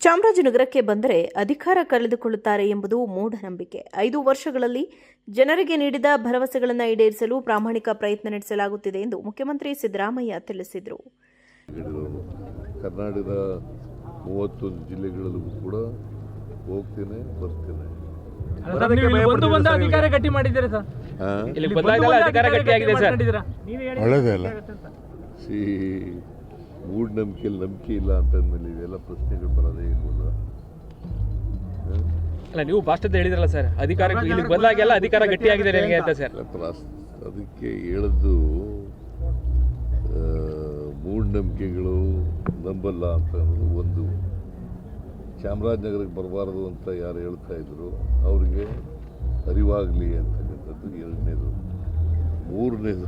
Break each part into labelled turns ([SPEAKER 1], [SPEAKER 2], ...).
[SPEAKER 1] ಚಾಮರಾಜನಗರಕ್ಕೆ ಬಂದರೆ ಅಧಿಕಾರ ಕಳೆದುಕೊಳ್ಳುತ್ತಾರೆ ಎಂಬುದು ಮೂಢನಂಬಿಕೆ ಐದು ವರ್ಷಗಳಲ್ಲಿ ಜನರಿಗೆ ನೀಡಿದ ಭರವಸೆಗಳನ್ನು ಈಡೇರಿಸಲು ಪ್ರಾಮಾಣಿಕ ಪ್ರಯತ್ನ ನಡೆಸಲಾಗುತ್ತಿದೆ ಎಂದು ಮುಖ್ಯಮಂತ್ರಿ ಸಿದ್ದರಾಮಯ್ಯ ತಿಳಿಸಿದರು.
[SPEAKER 2] ಕರ್ನಾಟಕದ ಮೂವತ್ತೊಂದು ಜಿಲ್ಲೆಗಳಲ್ಲೂ ಕೂಡ ಹೋಗ್ತೇನೆ ಬರ್ತೇನೆ. ಒಳ್ಳೇದೇ ಅಲ್ಲ. ಸಿ ಮೂಢನಂಬಿಕೆಯಲ್ಲಿ ನಂಬಿಕೆ ಇಲ್ಲ ಅಂತಂದ್ಮೇಲೆ ಇವೆಲ್ಲ ಪ್ರಶ್ನೆಗಳು ಬರೋದೇ ಇರ್ಬೋದು
[SPEAKER 3] ಅಲ್ಲ ನೀವು ಭಾಷಣದ ಹೇಳಿದ್ರಲ್ಲ ಸರ್ ಅಧಿಕಾರ ಇಲ್ಲಿ ಬಂದಾಗೆಲ್ಲ ಅಧಿಕಾರ ಗಟ್ಟಿಯಾಗಿದೆ ನನಗೆ ಅಂತ. ಸರ್
[SPEAKER 2] ಅದಕ್ಕೆ ಹೇಳದ್ದು ಮೂಢನಂಬಿಕೆಗಳು ನಂಬಲ್ಲ ಅಂತ ಅನ್ನೋದು ಒಂದು. ಚಾಮರಾಜನಗರಕ್ಕೆ ಬರಬಾರದು ಅಂತ ಯಾರು ಹೇಳ್ತಾ ಇದ್ರು ಅವ್ರಿಗೆ ಅರಿವಾಗಲಿ ಅಂತಕ್ಕಂಥದ್ದು ಎರಡನೇದು. ಮೂರನೇದು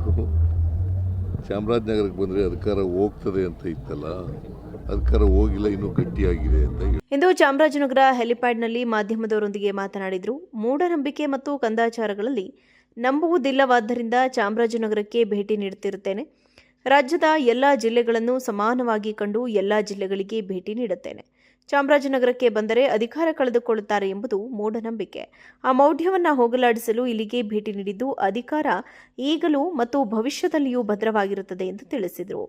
[SPEAKER 2] ಚಾಮರಾಜನಗರಕ್ಕೆ ಬಂದರೆ ಅಧಿಕಾರ ಹೋಗ್ತದೆ ಅಂತ ಇತ್ತಲ್ಲ, ಅಧಿಕಾರ ಹೋಗಿಲ್ಲ, ಇನ್ನೂ ಗಟ್ಟಿಯಾಗಿದೆ ಅಂತ
[SPEAKER 1] ಇಂದು ಚಾಮರಾಜನಗರ ಹೆಲಿಪ್ಯಾಡ್ನಲ್ಲಿ ಮಾಧ್ಯಮದವರೊಂದಿಗೆ ಮಾತನಾಡಿದರು, ಮೂಢನಂಬಿಕೆ ಮತ್ತು ಕಂದಾಚಾರಗಳಲ್ಲಿ ನಂಬುವುದಿಲ್ಲವಾದ್ದರಿಂದ ಚಾಮರಾಜನಗರಕ್ಕೆ ಭೇಟಿ ನೀಡುತ್ತಿರುತ್ತೇನೆ. ರಾಜ್ಯದ ಎಲ್ಲ ಜಿಲ್ಲೆಗಳನ್ನು ಸಮಾನವಾಗಿ ಕಂಡು ಎಲ್ಲ ಜಿಲ್ಲೆಗಳಿಗೆ ಭೇಟಿ ನೀಡುತ್ತೇನೆ. ಚಾಮರಾಜನಗರಕ್ಕೆ ಬಂದರೆ ಅಧಿಕಾರ ಕಳೆದುಕೊಳ್ಳುತ್ತಾರೆ ಎಂಬುದು ಮೂಢನಂಬಿಕೆ ಆ ಮೌಢ್ಯವನ್ನು ಹೋಗಲಾಡಿಸಲು ಇಲ್ಲಿಗೆ ಭೇಟಿ ನೀಡಿದ್ದು ಅಧಿಕಾರ ಈಗಲೂ ಮತ್ತು ಭವಿಷ್ಯದಲ್ಲಿಯೂ ಭದ್ರವಾಗಿರುತ್ತದೆ ಎಂದು ತಿಳಿಸಿದರು.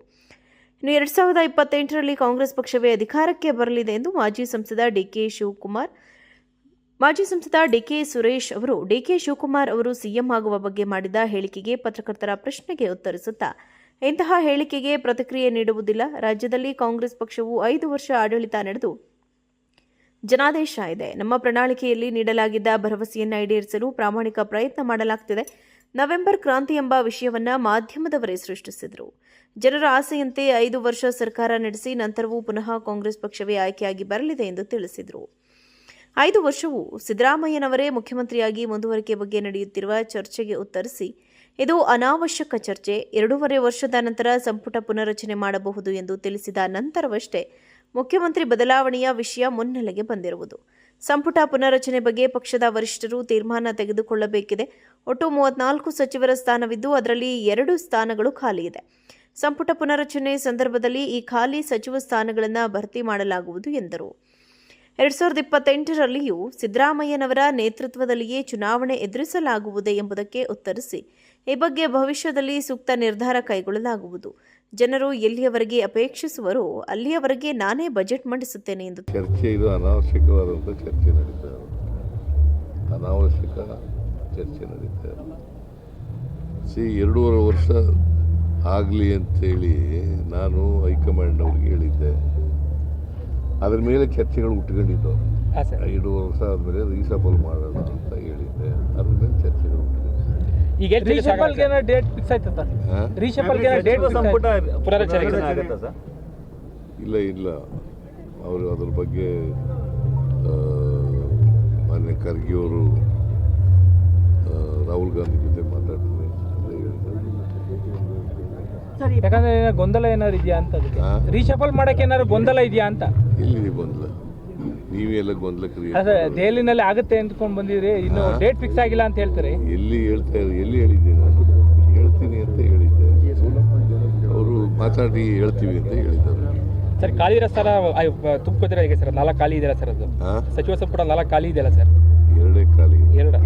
[SPEAKER 1] ಇನ್ನು ಎರಡ್ ಸಾವಿರದ ಇಪ್ಪತ್ತೆಂಟರಲ್ಲಿ ಕಾಂಗ್ರೆಸ್ ಪಕ್ಷವೇ ಅಧಿಕಾರಕ್ಕೆ ಬರಲಿದೆ ಎಂದು ಮಾಜಿ ಸಂಸದ ಡಿಕೆ ಶಿವಕುಮಾರ್, ಮಾಜಿ ಸಂಸದ ಡಿಕೆ ಸುರೇಶ್ ಅವರು ಡಿಕೆ ಶಿವಕುಮಾರ್ ಅವರು ಸಿಎಂ ಆಗುವ ಬಗ್ಗೆ ಮಾಡಿದ ಹೇಳಿಕೆಗೆ ಪತ್ರಕರ್ತರ ಪ್ರಶ್ನೆಗೆ ಉತ್ತರಿಸುತ್ತಾ ಇಂತಹ ಹೇಳಿಕೆಗೆ ಪ್ರತಿಕ್ರಿಯೆ ನೀಡುವುದಿಲ್ಲ. ರಾಜ್ಯದಲ್ಲಿ ಕಾಂಗ್ರೆಸ್ ಪಕ್ಷವು ಐದು ವರ್ಷ ಆಡಳಿತ ನಡೆದು ಜನಾದೇಶ ಇದೆ. ನಮ್ಮ ಪ್ರಣಾಳಿಕೆಯಲ್ಲಿ ನೀಡಲಾಗಿದ್ದ ಭರವಸೆಯನ್ನು ಈಡೇರಿಸಲು ಪ್ರಾಮಾಣಿಕ ಪ್ರಯತ್ನ ಮಾಡಲಾಗುತ್ತಿದೆ ನವೆಂಬರ್ ಕ್ರಾಂತಿ ಎಂಬ ವಿಷಯವನ್ನ ಮಾಧ್ಯಮದವರೇ ಸೃಷ್ಟಿಸಿದರು. ಜನರ ಆಸೆಯಂತೆ ಐದು ವರ್ಷ ಸರ್ಕಾರ ನಡೆಸಿ ನಂತರವೂ ಪುನಃ ಕಾಂಗ್ರೆಸ್ ಪಕ್ಷವೇ ಆಯ್ಕೆಯಾಗಿ ಬರಲಿದೆ ಎಂದು ತಿಳಿಸಿದರು. ಐದು ವರ್ಷವು ಸಿದ್ದರಾಮಯ್ಯನವರೇ ಮುಖ್ಯಮಂತ್ರಿಯಾಗಿ ಮುಂದುವರಿಕೆ ಬಗ್ಗೆ ನಡೆಯುತ್ತಿರುವ ಚರ್ಚೆಗೆ ಉತ್ತರಿಸಿ, ಇದು ಅನಾವಶ್ಯಕ ಚರ್ಚೆ. ಎರಡೂವರೆ ವರ್ಷದ ನಂತರ ಸಂಪುಟ ಪುನರಚನೆ ಮಾಡಬಹುದು ಎಂದು ತಿಳಿಸಿದ ನಂತರವಷ್ಟೇ ಮುಖ್ಯಮಂತ್ರಿ ಬದಲಾವಣೆಯ ವಿಷಯ ಮುನ್ನೆಲೆಗೆ ಬಂದಿರುವುದು. ಸಂಪುಟ ಪುನರಚನೆ ಬಗ್ಗೆ ಪಕ್ಷದ ವರಿಷ್ಠರು ತೀರ್ಮಾನ ತೆಗೆದುಕೊಳ್ಳಬೇಕಿದೆ. ಒಟ್ಟು ಮೂವತ್ನಾಲ್ಕು ಸಚಿವರ ಸ್ಥಾನವಿದ್ದು, ಅದರಲ್ಲಿ ಎರಡು ಸ್ಥಾನಗಳು ಖಾಲಿ ಇದೆ. ಸಂಪುಟ ಪುನರಚನೆ ಸಂದರ್ಭದಲ್ಲಿ ಈ ಖಾಲಿ ಸಚಿವ ಸ್ಥಾನಗಳನ್ನು ಭರ್ತಿ ಮಾಡಲಾಗುವುದು ಎಂದರು. ಎರಡ್ ಸಾವಿರದ ಇಪ್ಪತ್ತೆಂಟರಲ್ಲಿಯೂ ಸಿದ್ದರಾಮಯ್ಯನವರ ನೇತೃತ್ವದಲ್ಲಿಯೇ ಚುನಾವಣೆ ಎದುರಿಸಲಾಗುವುದೇ ಎಂಬುದಕ್ಕೆ ಉತ್ತರಿಸಿ, ಈ ಬಗ್ಗೆ ಭವಿಷ್ಯದಲ್ಲಿ ಸೂಕ್ತ ನಿರ್ಧಾರ ಕೈಗೊಳ್ಳಲಾಗುವುದು. ಜನರು ಎಲ್ಲಿಯವರೆಗೆ ಅಪೇಕ್ಷಿಸುವರೋ ಅಲ್ಲಿಯವರೆಗೆ ನಾನೇ ಬಜೆಟ್ ಮಂಡಿಸುತ್ತೇನೆ ಎಂದು
[SPEAKER 2] ಚರ್ಚೆ ಇದು ಅನಾವಶ್ಯಕವಾದಂಥ ಚರ್ಚೆ ನಡೀತಾ ಇದೆ. ಅನಾವಶ್ಯಕ ಚರ್ಚೆ ನಡೀತಾ ಇದೆ. ಸಿ, ಎರಡೂವರೆ ವರ್ಷ ಆಗಲಿ ಅಂತೇಳಿ ನಾನು ಹೈಕಮಾಂಡ್ನವ್ರಿಗೆ ಹೇಳಿದ್ದೆ. ಅದ್ರ ಮೇಲೆ ಚರ್ಚೆಗಳು ಉಟ್ಕೊಂಡಿದ್ದು. ಎರಡು ವರ್ಷ ಆದಮೇಲೆ ರೀಸಬಲ್ ಮಾಡೋಣ ಅಂತ ಹೇಳಿದ್ದೆ. ಅದ್ರ ಮೇಲೆ ಚರ್ಚೆಗಳು
[SPEAKER 3] ಈಗ ರೀಶಫಲ್ಗೆ ಡೇಟ್ ಫಿಕ್ಸ್ ಆಯ್ತಾ ಸರ್?
[SPEAKER 2] ಹಾಂ?
[SPEAKER 3] ರೀಶಫಲ್ಗೆ ಡೇಟ್ ಸಂಪುಟ ಪುನರಚನೆಗೆ
[SPEAKER 2] ಇಲ್ಲ ಇಲ್ಲ. ಅವರು ಅದ್ರ ಬಗ್ಗೆ ಮಾನ್ಯ ಖರ್ಗೆಯವರು ಆ, ರಾಹುಲ್ ಗಾಂಧಿ
[SPEAKER 3] ಯಾಕಂದ್ರೆ ಏನೋ ಗೊಂದಲ ಏನಾದ್ರು ಇದೆಯಾ ಅಂತ? ರೀಶಫಲ್ ಮಾಡಕ್ಕೆ ಏನಾದ್ರು ಗೊಂದಲ ಇದೆಯಾ ಅಂತ.
[SPEAKER 2] ಇಲ್ಲಿ ಗೊಂದಲ? ನೀವೆಲ್ಲ ಗೊಂದಲ ಕ್ರಿಯೇಟ್
[SPEAKER 3] ಅದೇ ದೆಹಲಿನಲ್ಲಿ ಆಗುತ್ತೆ ಅಂದ್ಕೊಂಡು ಬಂದಿದ್ರಿ ಇನ್ನು ಡೇಟ್ ಫಿಕ್ಸ್ ಆಗಿಲ್ಲ ಅಂತ ಹೇಳ್ತಾರೆ.
[SPEAKER 2] ಎಲ್ಲಿ ಹೇಳ್ತಾ ಎಲ್ಲಿ ಹೇಳಿದ್ದೆ ನಾನು? ಹೇಳ್ತೀನಿ ಅಂತ ಹೇಳಿದ್ದೆ. ಅವರು ಮಾತಾಡಿ ಹೇಳ್ತೀವಿ ಅಂತ ಹೇಳಿದ್ದಾರೆ.
[SPEAKER 3] ಸರ್ ಖಾಲಿ ಇರೋ ಸರ್ ತುಂಬಿದ್ರೆ ಹೇಗೆ ಸರ್? ನಾಲ್ಕು ಖಾಲಿ ಇದೆಯಲ್ಲ ಸರ್ ಅದು?
[SPEAKER 2] ಹಾಂ?
[SPEAKER 3] ಸಚಿವ ಸಂಪುಟ ನಾಲ್ಕು ಖಾಲಿ ಇದೆಯಲ್ಲ ಸರ್
[SPEAKER 2] ಎರಡೇ ಖಾಲಿ ಇದೆ.
[SPEAKER 3] ಎರಡು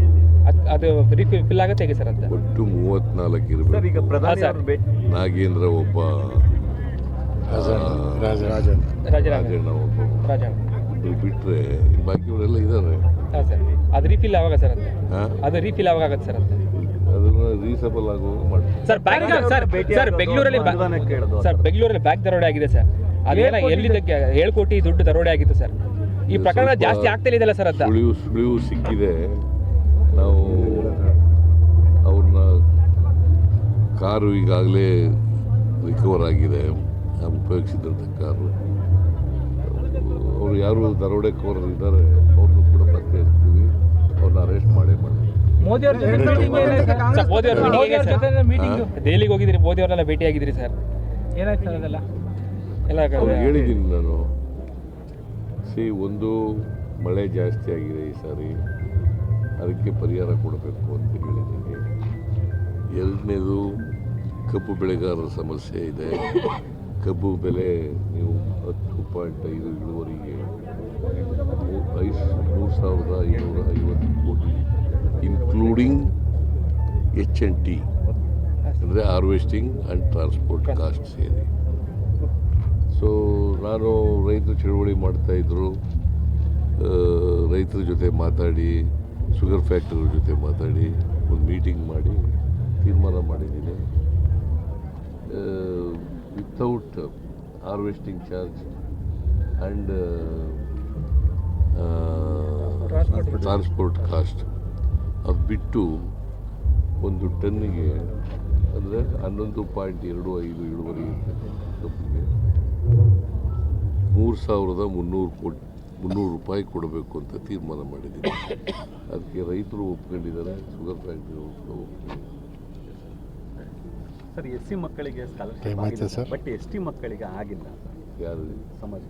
[SPEAKER 3] ಅದ್- ಅದು ರಿಫಿಲ್ ಫಿಲ್ ಆಗುತ್ತೆ ಹೇಗೆ ಸರ್ ಅಂತ?
[SPEAKER 2] ಒಟ್ಟು ಮೂವತ್ನಾಲ್ಕು ಇರಬೇಕು.
[SPEAKER 3] ಪ್ರಧಾನಿ ಅವ್ರು
[SPEAKER 2] ನಾಗೇಂದ್ರ ಒಬ್ಬ ಆ,
[SPEAKER 3] ರಾಜೀನಾಮೆ
[SPEAKER 2] ರಾಜಣ್ಣ ಒಬ್ಬ.
[SPEAKER 3] ರಾಜಣ್ಣ
[SPEAKER 2] ಇಬ್ರು ಬಿಟ್ರೆ ಬಾಕಿಯವರೆಲ್ಲ ಇದ್ದಾರೆ
[SPEAKER 3] ಹಾಂ ಸರ್. ಅದು ರೀಫಿಲ್ ಯಾವಾಗ ಸರ್ ಅಂತ?
[SPEAKER 2] ಹಾ?
[SPEAKER 3] ಅದು ರೀಫಿಲ್ ಯಾವಾಗ ಆಗುತ್ತೆ ಸರ್ ಅಂತ?
[SPEAKER 2] ಅದನ್ನ ರೀಸಬಲ್ ಆಗುವಾಗ ಮಾಡ್ತಾರೆ
[SPEAKER 3] ಸರ್ ಬ್ಯಾಂಕ್ ಸರ್ ಸರ್ ಬೆಂಗಳೂರಲ್ಲಿ ಬ್ಯಾ- ಸರ್ ಬೆಂಗಳೂರಲ್ಲಿ ಬ್ಯಾಂಕ್ ದರೋಡೆ ಆಗಿದೆ ಸರ್. ಅದೇನ ಎಲ್ಲಿದ್ದಕ್ಕೆ? ಏಳು ಕೋಟಿ ದುಡ್ಡು ದರೋಡೆ ಆಗಿತ್ತು ಸರ್. ಈ ಪ್ರಕರಣ ಜಾಸ್ತಿ ಆಗ್ತಾ ಇದೆಯಲ್ಲ ಸರ್ ಅಂತ.
[SPEAKER 2] ಸುಳಿವು ಸುಳಿವು ಸಿಕ್ಕಿದೆ. ನಾವು ಅವ್ರನ್ನ ಕಾರು ಈಗಾಗಲೇ ರಿಕವರ್ ಆಗಿದೆ. ನಾವು ಉಪಯೋಗಿಸಿದಂಥ ಕಾರು. ಅವರು ಯಾರು ದರೋಡೆಕೋರರು ಇದ್ದಾರೆ ಅವ್ರನ್ನೂ ಕೂಡ ಪತ್ತೆ ಹಚ್ತೀವಿ ಅವ್ರನ್ನ ಅರೆಸ್ಟ್ ಮಾಡೇ ಮಾಡ್ತೀವಿ.
[SPEAKER 3] ದೆಹಲಿಗೆ ಹೋಗಿದ್ರಿ ಮೋದಿ ಅವರೆಲ್ಲ ಭೇಟಿ ಆಗಿದ್ರಿ ಸರ್ ಏನಾಯ್ತು ಸರ್ ಅದೆಲ್ಲ? ಎಲ್ಲ
[SPEAKER 2] ಹೇಳಿದ್ದೀನಿ ನಾನು. ಸಿ ಒಂದು ಮಳೆ ಜಾಸ್ತಿ ಆಗಿದೆ ಈ ಸಾರಿ. ಅದಕ್ಕೆ ಪರಿಹಾರ ಕೊಡಬೇಕು ಅಂತ ಹೇಳಿದ್ದೀನಿ ಎರಡನೇದು, ಕಬ್ಬು ಬೆಳೆಗಾರರ ಸಮಸ್ಯೆ ಇದೆ. ಕಬ್ಬು ಬೆಲೆ ನೀವು ಹತ್ತು ಪಾಯಿಂಟ್ ಐದು ಇಳುವರಿಗೆ ಮೂರು ಸಾವಿರದ ಐನೂರ ಐವತ್ತು ಕೋಟಿ ಇನ್ಕ್ಲೂಡಿಂಗ್ ಎಚ್ ಎನ್ ಟಿ ಅಂದರೆ ಹಾರ್ವೆಸ್ಟಿಂಗ್ ಆ್ಯಂಡ್ ಟ್ರಾನ್ಸ್ಪೋರ್ಟ್ ಕಾಸ್ಟ್ ಸೇರಿ ಸೊ ನಾನು ರೈತರು ಚಳುವಳಿ ಮಾಡ್ತಾಯಿದ್ರು ರೈತರ ಜೊತೆ ಮಾತಾಡಿ ಶುಗರ್ ಫ್ಯಾಕ್ಟ್ರಿಗಳ ಜೊತೆ ಮಾತಾಡಿ ಒಂದು ಮೀಟಿಂಗ್ ಮಾಡಿ ತೀರ್ಮಾನ ಮಾಡಿದ್ದೀನಿ. Without harvesting charge and transport cost ಅದು ಬಿಟ್ಟು ಒಂದು ಟನ್ನಿಗೆ ಅಂದರೆ ಹನ್ನೊಂದು ಪಾಯಿಂಟ್ ಎರಡು ಐದು ಇಳುವರಿ ಇರ್ತದೆ. ಕಬ್ಬಿಗೆ ಮೂರು ಸಾವಿರದ ಮುನ್ನೂರು ಕೋಟಿ. ಮುನ್ನೂರು ರೂಪಾಯಿ ಕೊಡಬೇಕು ಅಂತ ತೀರ್ಮಾನ ಮಾಡಿದ್ದೀನಿ. ಅದಕ್ಕೆ ರೈತರು ಒಪ್ಕೊಂಡಿದ್ದಾರೆ ಶುಗರ್ ಫ್ಯಾಕ್ಟ್ರಿ ಒಪ್ಕೊಂಡಿದ್ದಾರೆ.
[SPEAKER 4] ಸರ್ ಎಸ್ ಸಿ ಮಕ್ಕಳಿಗೆ ಸ್ಕಾಲರ್ಶಿಪ್? ಬಟ್ ಎಸ್ ಟಿ ಮಕ್ಕಳಿಗೆ ಆಗಿಲ್ಲ.
[SPEAKER 2] ಯಾರು?
[SPEAKER 4] ಸಮಾಜ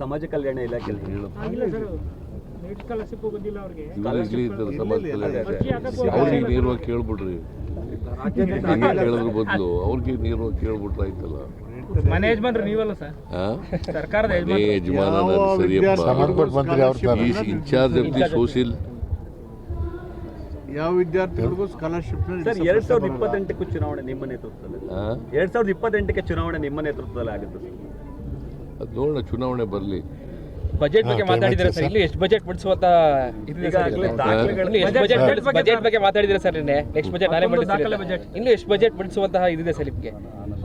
[SPEAKER 4] ಸಮಾಜ ಕಲ್ಯಾಣ
[SPEAKER 2] ಇಲಾಖೆ ಅವ್ರಿಗೆ. ನೇರವಾಗಿ ಕೇಳ್ಬಿಡ್ರಿ. ಹೇಳಿದ್ರು ಕೇಳೋದ್ರ ಬದಲು ಅವ್ರಿಗೆ ನೀರು ಕೇಳ್ಬಿಟ್ರೆ ಆಯ್ತಲ್ಲ.
[SPEAKER 3] ಮನೆ ಯಜಮಾನ್ರು ನೀವಲ್ಲ ಸರ್? ಸರ್ಕಾರದ
[SPEAKER 2] ಇನ್ಚಾರ್ಜ್ ಆಫ್ ದಿ ಸೋಷಿಯಲ್
[SPEAKER 5] ಯಾವ ವಿದ್ಯಾರ್ಥಿಗಳಿಗೂ ಸ್ಕಾಲರ್ಶಿಪ್
[SPEAKER 4] ಸರ್ ಎರಡ್ ಸಾವಿರದ ಇಪ್ಪತ್ತೆಂಟಕ್ಕೂ ಚುನಾವಣೆ ನಿಮ್ಮ ನೇತೃತ್ವದಲ್ಲಿ. ಎರಡ್ ಸಾವಿರದ ಇಪ್ಪತ್ತೆಂಟಕ್ಕೆ ಚುನಾವಣೆ ನಿಮ್ಮ ನೇತೃತ್ವದಲ್ಲಿ ಆಗುತ್ತೆ
[SPEAKER 2] ಅದು ನೋಡೋಣ ಚುನಾವಣೆ ಬರಲಿ.
[SPEAKER 3] ಬಜೆಟ್ ಬಗ್ಗೆ ಮಾತಾಡಿದ್ರೆ ಸರ್? ಇಲ್ಲಿ ಎಷ್ಟು ಬಜೆಟ್ ಬಿಡಿಸುವಂತ ಬಜೆಟ್ ಬಜೆಟ್ ಬಗ್ಗೆ ಮಾತಾಡಿದ್ರೆ ಸರ್ ನೆಕ್ಸ್ಟ್ ಬಜೆಟ್ ನಾನೇ ಮಂಡಿಸ್ತೀನಿ ಇನ್ನು ಎಷ್ಟು ಬಜೆಟ್ ಬಿಡಿಸುವಂತಹ ಇದಿದೆ ಸರ್ ನಿಮಗೆ?